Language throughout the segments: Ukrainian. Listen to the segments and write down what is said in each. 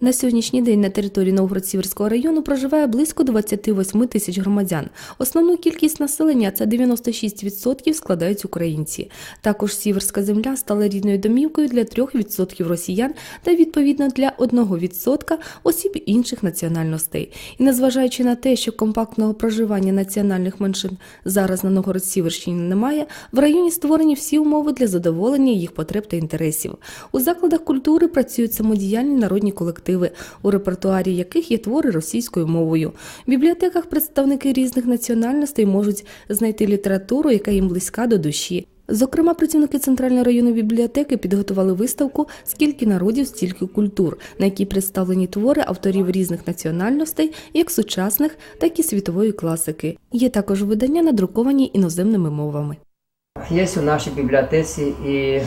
На сьогоднішній день на території Новгород-Сіверського району проживає близько 28 тисяч громадян. Основну кількість населення це 96% складають українці. Також сіверська земля стала рідною домівкою для 3% росіян та відповідно для 1% осіб інших національностей. І незважаючи на те, що компактного проживання національних меншин зараз на Новгород-Сіверщині немає, в районі створені всі умови для задоволення їх потреб та інтересів. У закладах культури працюють самодіяльні народні колективи, у репертуарі яких є твори російською мовою. В бібліотеках представники різних національностей можуть знайти літературу, яка їм близька до душі. Зокрема, працівники центральної районної бібліотеки підготували виставку Скільки народів, стільки культур, на якій представлені твори авторів різних національностей, як сучасних, так і світової класики. Є також видання, надруковані іноземними мовами. Є у нашій бібліотеці і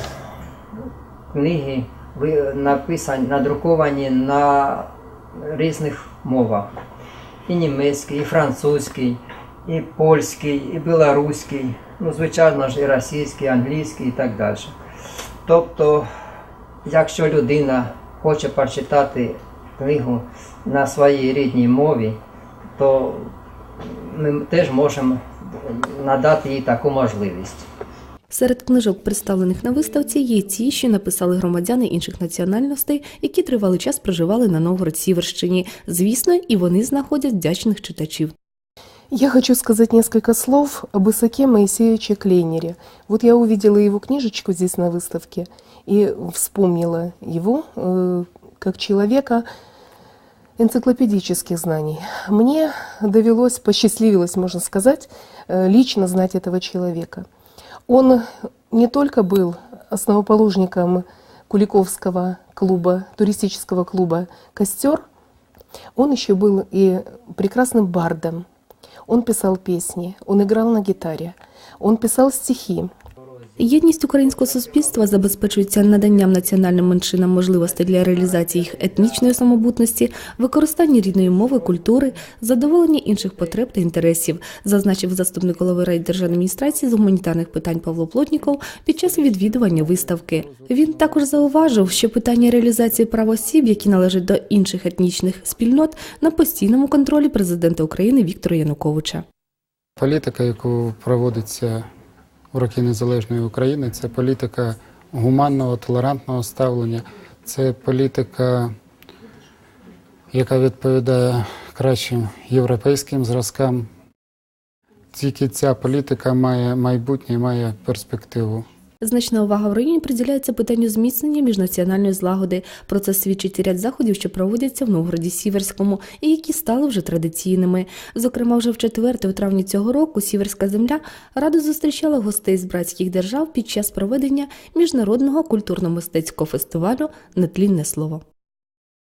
книги написані, надруковані на різних мовах. І німецький, і французький, і польський, і білоруський, ну, звичайно ж, і російський, і англійський і так далі. Тобто, якщо людина хоче прочитати книгу на своїй рідній мові, то ми теж можемо надати їй таку можливість. Серед книжок, представлених на виставці, є ті, що написали громадяни інших національностей, які тривалий час проживали на Новгород-Сіверщині. Звісно, і вони знаходять вдячних читачів. Я хочу сказать несколько слов об Исаке Моисеевиче Клейнере. Вот я увидела его книжечку здесь на выставке и вспомнила его э, как человека энциклопедических знаний. Мне довелось, посчастливилось, можно сказать, э, лично знать этого человека. Он не только был основоположником Куликовского клуба, туристического клуба «Костер», он еще был и прекрасным бардом. Он писал песни, он играл на гитаре, он писал стихи. Єдність українського суспільства забезпечується наданням національним меншинам можливостей для реалізації їх етнічної самобутності, використання рідної мови, культури, задоволення інших потреб та інтересів, зазначив заступник голови райдержадміністрації з гуманітарних питань Павло Плотніков під час відвідування виставки. Він також зауважив, що питання реалізації прав осіб, які належать до інших етнічних спільнот, на постійному контролі президента України Віктора Януковича. Політика, яку проводиться у роки незалежної України, це політика гуманного, толерантного ставлення, це політика, яка відповідає кращим європейським зразкам. Тільки ця політика має майбутнє, має перспективу. Значна увага в районі приділяється питанню зміцнення міжнаціональної злагоди. Про це свідчить ряд заходів, що проводяться в Новгороді Сіверському, і які стали вже традиційними. Зокрема, вже в четверте, у травні цього року, Сіверська земля радо зустрічала гостей з братських держав під час проведення міжнародного культурно-мистецького фестивалю Нетлінне слово.